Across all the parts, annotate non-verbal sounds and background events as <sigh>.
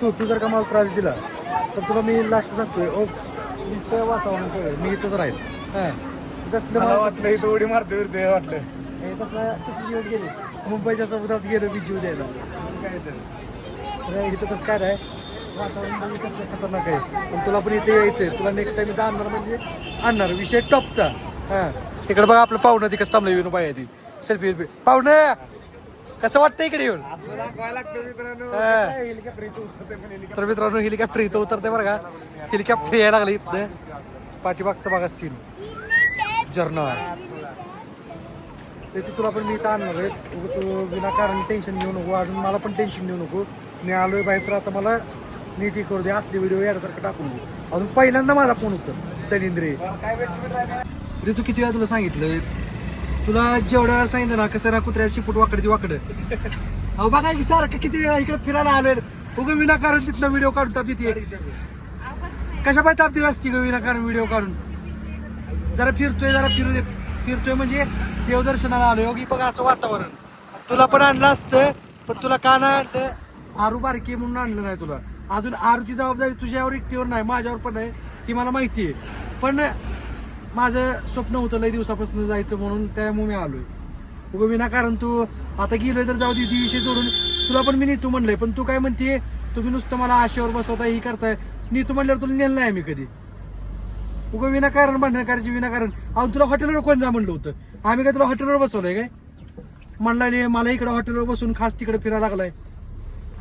तू तू जर का मला त्रास दिला तर तुला मी लास्ट सांगतोय ओ नुसतं वातावरण सगळं मी इथंच राहील. हां. तसलं मला वाटलं इथं उडी मारते ते वाटलं. हे तसलं तसे दिवस गेले. मुंबईच्या समुद्रात गेलो मी जीव द्यायला. काय तर इथं तसं काय आहे वातावरण खतरनाक आहे. पण तुला पण इथे यायचंय. तुला नेक्स्ट टाइम इथं आणणार म्हणजे आणणार. विषय टॉपचा हां. इकडे बघा आपलं पाहुणं ती कसं थांबलं विनू बाई ती. सेल्फी पाहुणं! कसं वाटतं इकडे येऊन? तर मित्रांनो हेलिकॉप्टर इथं उतरते बरं का. हेलिकॉप्टर यायला लागले इथं पाठीमागचा बघा सीन झरणा ते तुला पण मी इथं आणणार आहे. तू विनाकारण टेन्शन घेऊ नको. अजून मला पण टेन्शन घेऊ नको. मी आलोय बाहेर तर आता मला नीट करू दे. असली व्हिडिओ यासारखं टाकून दे. अजून पहिल्यांदा माझा फोन उचल भेटलं अरे तू किती वेळा तुला सांगितलं तुला जेवढ्या वेळा सांगितलं ना कसं ना कुत्र्याची शिपूट वाकड ती वाकड. अहो बघा की सारखं किती वेळा इकडे फिरायला आलोय. उगं विनाकारण तिथनं व्हिडिओ काढून ताप तिथे कशा पाहिजे तापती असती ग विनाकारण व्हिडिओ काढून? जरा फिरतोय जरा फिरू दे. फिरतोय म्हणजे देवदर्शनाला आलोय हो की बघा असं वातावरण. तुला पण आणलं असतं पण तुला का नाही आणलं? आरू बारकी म्हणून आणलं नाही तुला. अजून आरूची जबाबदारी तुझ्यावर एकटीवर नाही माझ्यावर पण नाही. ही मला माहिती आहे. पण माझं स्वप्न होतं लय दिवसापासून जायचं म्हणून त्यामुळे मी आलोय. उगं विनाकारण तू आता गेलोय तर जाऊ दे ती विषय सोडून. तुला पण मी नीतू म्हणलंय पण तू काय म्हणते तुम्ही नुसतं मला आशेवर बसवता ही करताय. नीतू म्हणल्यावर तुला नेलं नाही मी कधी. उगं विनाकारण भांडण विनाकारण. अहो तुला हॉटेलवर कोण जा म्हणलं होतं? आम्ही काय तुला हॉटेलवर बसवलंय काय? म्हणला नाही मला इकडे हॉटेलवर बसून खास तिकडे फिरायला लागलाय.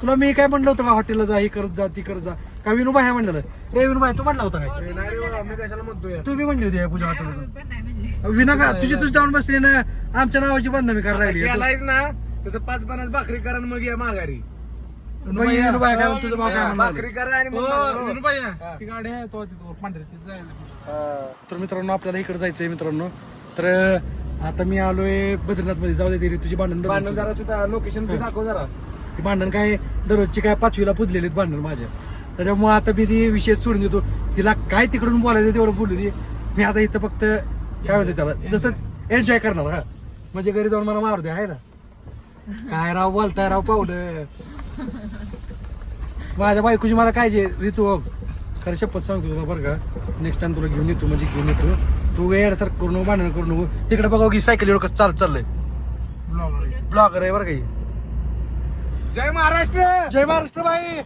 तुला मी काय म्हणलं होतं का हॉटेलला जा ही करत जा ती करत जा? का विनोबा आहे म्हणलं तू म्हणला होता काय? नाही रे बाबा, मी कशाला म्हणतोय? तुम्ही म्हणली होती पूजा हॉटेलवर विनाका तुझी तुझी जाऊन बसली ना आमच्या नावाची बंधमी करायला लागली गेलायच ना तसं पाच पन्नास भाकरी करा आणि मग या माघारी. मग ये विनोबाई काय म्हणतो, तुझा भाऊ काय म्हणला? भाकरी करा आणि मग माघारी. ती गाडी आहे तो तिथं पांढऱ्या तिथं जायला हा. तर मित्रांनो आपल्याला इकडे जायचंय मित्रांनो. तर आता मी आलोय बद्रीनाथमध्ये जाऊ दे तुझी भांडण भांडण दररोजची. जरा लोकेशन दाखव जरा. ती भांडण काय दररोजची काय पाचवीला पुजलेली भांडण माझ्या. त्याच्यामुळे आता मी ती विषय सोडून देतो. तिला काय तिकडून बोलायचं तेवढं बोलू दे. मी आता इथं फक्त काय म्हणते त्याला जसं एन्जॉय करणार हा. म्हणजे घरी जाऊन मला मारू दे आहे ना? काय राव बोलताय राव पाहुणं? माझ्या बायकोची मला काय जे ऋतू बघ खरं शपथ सांगतो तुला बरं का. नेक्स्ट टाइम तुला घेऊन येतो म्हणजे घेऊन येतो. तू येण्यासारखं करू नको भांडण करू नको. तिकडे बघा की सायकलीवर कसं चालत चाललंय. ब्लॉगर आहे. बरं काही जय महाराष्ट्र! जय महाराष्ट्र बाई!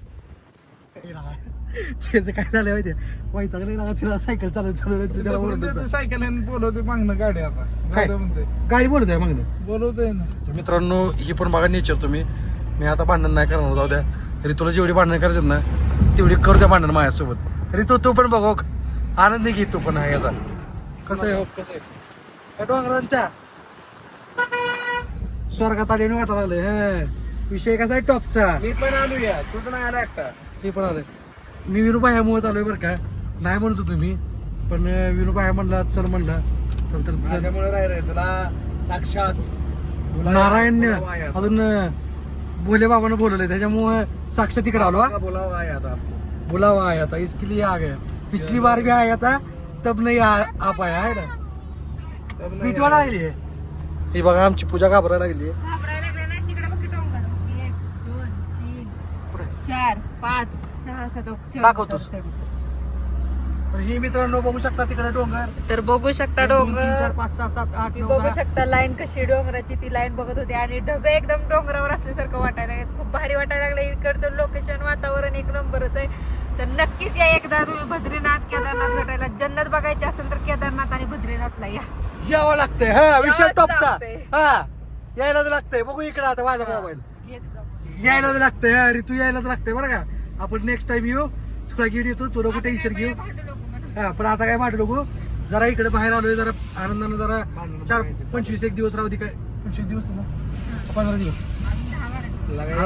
त्याचं काय झालं माहितीये? वैतागले ना तिला सायकल चालत चालत त्याला ओरडायचं. सायकल बोलवते मागणं गाडी आता. काय? जाऊ दे म्हणते गाडी बोलत आहे मग बोलवते ना. तर मित्रांनो ही पण बघा नेचर तुम्ही. मी आता भांडण नाही करणार जाऊ द्या. तरी तुला जेवढी भांडण करायचं ना तेवढी करू द्या भांडण माझ्यासोबत. तरी तू तू पण बघ. आनंद घे तू पण हा याचा. कसं आहे हो कसं आहे? या डोंगरांचा. स्वर्गात आले वाटायला लागले हे. विषय कसा आहे टॉपचा? मी पण आलो या तुझं नाही आला एकटा. ते पण आलंय. मी विनोबा ह्यामुळे चालूय बरं का. नाही म्हणत होतो मी पण विनोबा ह्या म्हणला चल म्हणला. चल तर चल. राय रे तुला साक्षात नारायण बोलावं आहे आता. अजून भोले बाबानं बोलवलंय. त्याच्यामुळे साक्षात इकडे आलो हा. बोलावं आहे आता. आपको. बुलावा आया था इसके लिए आ गया पिछली बार भी आया था तब नहीं आ, आ पाया है ना? तब नाही भीती वाटायला लागली ही बघा आमची पूजा घाबरायला लागली घाबरायला लागले ना तिकडे बघ की डोंगर एक दोन तीन चार पाच सहा सात चढ, दाखवतोस. चढ, चढ. तर ही मित्रांनो बघू शकता तिकडे डोंगर तर बघू शकता एक, दोन, तीन, चार डोंगर पाच सहा सात आठ नऊ बघू दहा. शकता लाईन कशी डोंगराची ती लाईन बघत होती आणि ढग एकदम डोंगरावर असल्यासारखं वाटायला लागलं खूप भारी वाटायला लागलं इकडचं लोकेशन वातावरण एक नंबरच आहे तर नक्कीच या एकदा तुम्ही बद्रीनाथ केदारनाथ भेटायला जन्नत बघायची असेल तर केदारनाथ आणि बद्रीनाथला या यावं लागतंय हा विषय यावंच टॉपचा लागतंय. हा यायलाच लागतंय बघू इकडे आता माझा मोबाईल. यायलाच लागतंय हा ऋतू यायलाच लागतंय बरं का. आपण नेक्स्ट टाइम येऊ तुला घेऊन येतो तू नको टेन्शन घेऊ. हा पण आता काय वाटू नको? जरा इकडे बाहेर आलोय जरा आनंदानं जरा चार पंचवीस एक दिवस राहू दे काय. पंचवीस दिवस पंधरा दिवस. दहा बारा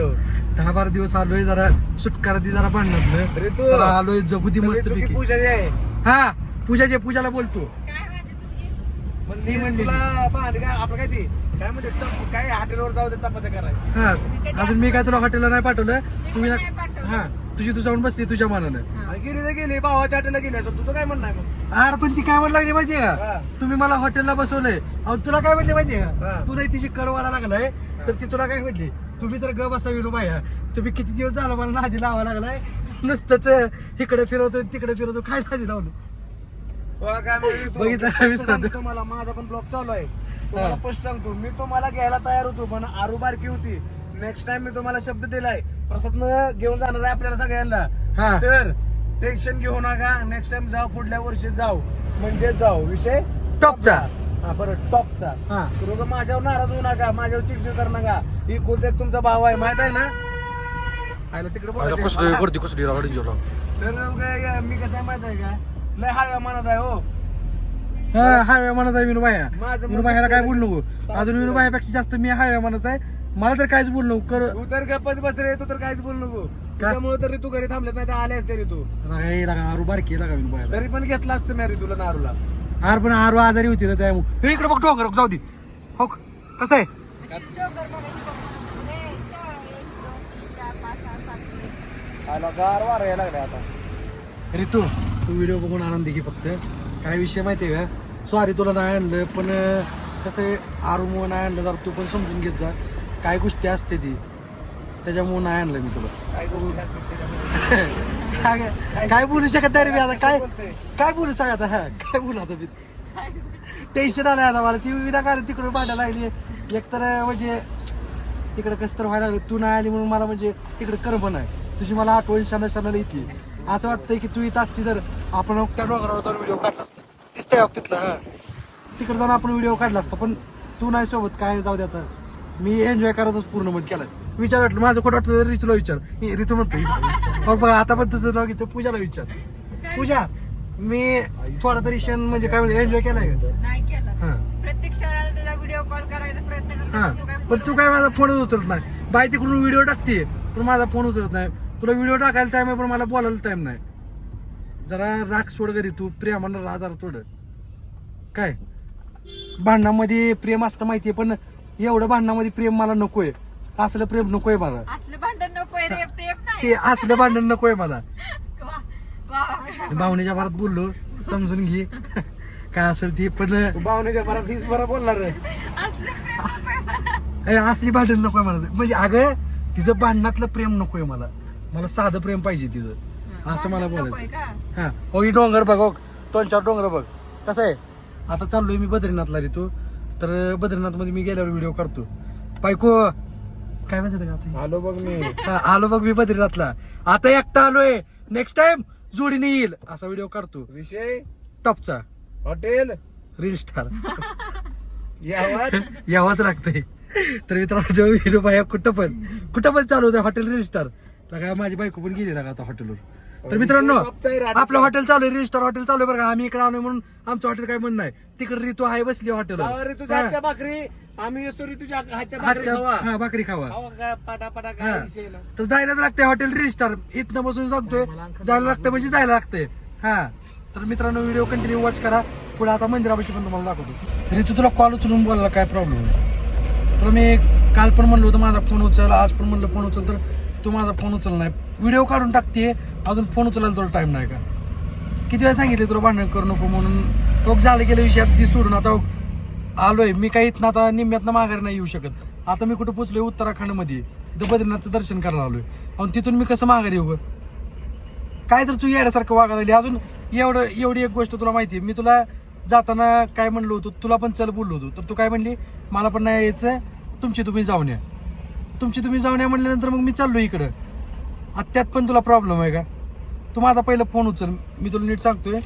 हो. दहा बारा दिवस आलोय जरा सुटकारा दी जरा भांडणात आलोय जगू दी मस्त पैकी. आहे. हा पूजाचे पूजाला बोलतो काय माझी चुकी म्हणली ती म्हणली तुला भांडी काय आपलं काय ती? काय म्हणते? चप- काय हॉटेलवर जाऊ दे चपात्या करायला. हा अजून मी काय तुला हॉटेलला नाही पाठवलं? तुम्ही नाही पाठवलं. हा तुझी तू जाऊन बसली तुझ्या मनानं. आणि गेली तर गेली भावाच्या हॉटेलला गेली असेल तुझं काय म्हणणं आहे मग? अरे पण ती काय म्हणू लागली माहितीये हा. का तुम्ही मला हॉटेलला बसवलंय. अहो तुला काय म्हटली माहितीये हा. का तुला तिची कळवाडा लागलाय तर ती तुला काय म्हटली तुम्ही तर ग बसा विनू बाया. तुम्ही किती दिवस झाला मला नादी लावा लागलाय? नुसतंच इकडे फिरवतो तिकडे फिरवतो काय नादी लावलं बघा काय म्हणतो तू. बघितलं का? सांगतो माझा पण ब्लॉग चालू आहे. तुम्हाला हा. स्पष्ट सांगतो. मी तुम्हाला घ्यायला तयार होतो पण आरू बारकी होती. नेक्स्ट टाइम मी तुम्हाला शब्द दिलाय. प्रसाद घेऊन जाणार आहे आपल्याला सगळ्यांना. हा. तर टेन्शन घेऊ नका. नेक्स्ट टाइम जाऊ पुढल्या वर्षी जाऊ. म्हणजे जाऊ. विषय टॉपचा हा बरं टॉपचा हा. तुम्ही माझ्यावर नाराज होऊ नका. माझ्यावर चिडचिड करू नका. ही कुलते तुमचा भाव आहे माहीत आहे ना? आयला तिकडे बोलायचं. तर उगा या- मी कसं आहे माहीत आहे का? लय हळव्या मनाचा आहे हो. हळव्या मनाचा आहे विनू बाया माझं विनू बायाला काय बोलू नको. अजून विनू बायापेक्षा जास्त मी हळव्या मनाचा आहे. मला तर काहीच बोलू नको. कर तू तर गप्पच बस रे तू तर काहीच बोल नको. त्यामुळे तरी तू घरी थांबलेत नाही तर आले असते रे तू. रागा रागा आरू बारकी लागा विनू बायाला तरी पण घेतला असतं मी रे तुला नारूला. आर पण आरू आजारी होती ना त्यामुळे इकडे बघ डोंगर जाऊ दे. हो कसं आहे. आला गार वारा यायला लागले आता. ऋतू तू व्हिडिओ बघून आनंद घे फक्त. काय विषय माहिती आहे का? सॉरी तुला नाही आणलं पण कसं आरूमुळं नाही आणलं तर तू पण समजून घेत जा. काय गोष्टी असते ती त्याच्यामुळं नाही आणलं मी तुला. काय <laughs> बोलू शकत नाही रे मी आता? काय? काय बोलू सांग आता? हा काय बोलू आता मी? टेन्शन आलंय आता मला. ती विनाकारण तिकडून भांडायला लागली. एक तर म्हणजे तिकडे कसं तर व्हायला लागलं. तू नाही आली म्हणून मला म्हणजे तिकडे करमन नाही तुझी मला आठवण शाना शानाला येते. असं वाटतंय की तू इथं असती तर आपण त्या डोंगरावर जाऊन व्हिडिओ काढला असता. दिसतंय तिथलं? हा. तिकडे जाऊन आपण व्हिडिओ काढला असता पण तू नाही सोबत काय जाऊ दे आता. मी एन्जॉय करायचंच पूर्ण मत केलं विचार वाटलं माझं कुठं वाटलं तर ऋतूला विचार. हे ऋतू म्हणतो बघ आता पण तुझं नाव घेतो पूजाला विचार. पूजा मी थोडा तरी क्षण म्हणजे काय म्हणते एन्जॉय केलाय हा. प्रत्येक क्षणाला तुझा व्हिडिओ कॉल करायचा प्रयत्न करते. हा. पण तू काय माझा फोन उचलत नाही. बाई तिकडून व्हिडिओ टाकते पण माझा फोन उचलत नाही. तुला व्हिडिओ टाकायला टाइम आहे पण मला बोलायला टाइम नाही. जरा राग सोड घरी तू प्रेमानं राहा जरा थोडं काय? भांडणामध्ये प्रेम असतं माहितीये पण एवढं भांडणामध्ये प्रेम मला नकोय. असलं प्रेम नकोय मला. असलं भांडण नकोय रे प्रेम नाही. ते असलं भांडण नकोय मला. भावनेच्या भरात बोललो समजून घे. काय असेल ते पण तू भावनेच्या भरात हीच बरं बोलणार रे असलं प्रेम नकोय मला. ए, असली भांडण नकोय मला. म्हणजे अगं तिचं भांडणातलं प्रेम नकोय मला. मला साधं प्रेम पाहिजे तिचं. असं मला बोलायचं. का? हा. हो ही डोंगर बघ हो दोन चार डोंगर बघ. कसं आहे? आता चाललोय मी बद्रीनाथला रे तू. तर बद्रीनाथमध्ये मी गेल्यावर व्हिडिओ करतो बायको काय म्हणतात का आता आलो बघ मी. हा, आलो बघ मी बद्रीनाथला. आता एकटा आलोय. नेक्स्ट टाइम जोडीने येईल. असा व्हिडिओ करतो विषय? टॉपचा. हॉटेल? Reel star <laughs> यावाच? लागतंय. तर मित्रांनो हिरो बाया कुठं पण. कुठं पण चालू होतं हॉटेल रील स्टार काय माझी बायको पण गेली ना आता हॉटेलवर तर मित्रांनो आपलं हॉटेल चालू आहे रील स्टार हॉटेल चालू आहे बरं का आम्ही इकडे आलोय म्हणून आमचं हॉटेल काय म्हणणं नाही. तिकडे ऋतू आहे बसली तुझ्या हातच्या हॉटेल भाकरी आम्ही येतो रे तुझ्या हातच्या भाकरी खावा. हा भाकरी खावा. का हा. विषय तर जायलाच लागतंय हॉटेल रील स्टार इथनं बसून सांगतोय जायला लागतं म्हणजे जायला लागतंय. हा. तर मित्रांनो व्हिडिओ कंटिन्यू वॉच करा. पुढे आता मंदिरापाशी पण तुम्हाला दाखवतो. ऋतू तुला कॉल उचलून बोलायला काय प्रॉब्लेम तर मी काल पण म्हणलो होतं माझा फोन उचल आज पण म्हणलं फोन उचल तर तू माझा फोन उचल नाही. व्हिडिओ काढून टाकते अजून फोन उचलायला तुला टाईम नाही का? किती वेळा सांगितले तुला भांडण करू नको म्हणून? टोक झाले गेल्या विषयात ती सोडून आता आलोय. मी काही इथनं आता निम्म्यातनं माघारी नाही येऊ शकत. आता मी कुठं पोचलोय? उत्तराखंडमध्ये. तिथं बद्रीनाथचं दर्शन करायला आलोय. आणि तिथून मी कसं माघारी येऊ गं? काय तर तू येण्यासारखं वागायला लागली. अजून एवढं एवढी एक गोष्ट तुला माहिती आहे मी तुला जाताना काय म्हणलो होतो? तुला पण चल बोललो होतो. तर तू काय म्हणली? मला पण नाही यायचं तुमची तुम्ही जाऊन या. तुमची तुम्ही जाऊन या म्हणल्यानंतर मग मी चाललो इकडं. आता त्यात पण तुला प्रॉब्लेम आहे का? तू माझा पहिला फोन उचल. मी तुला नीट सांगतोय.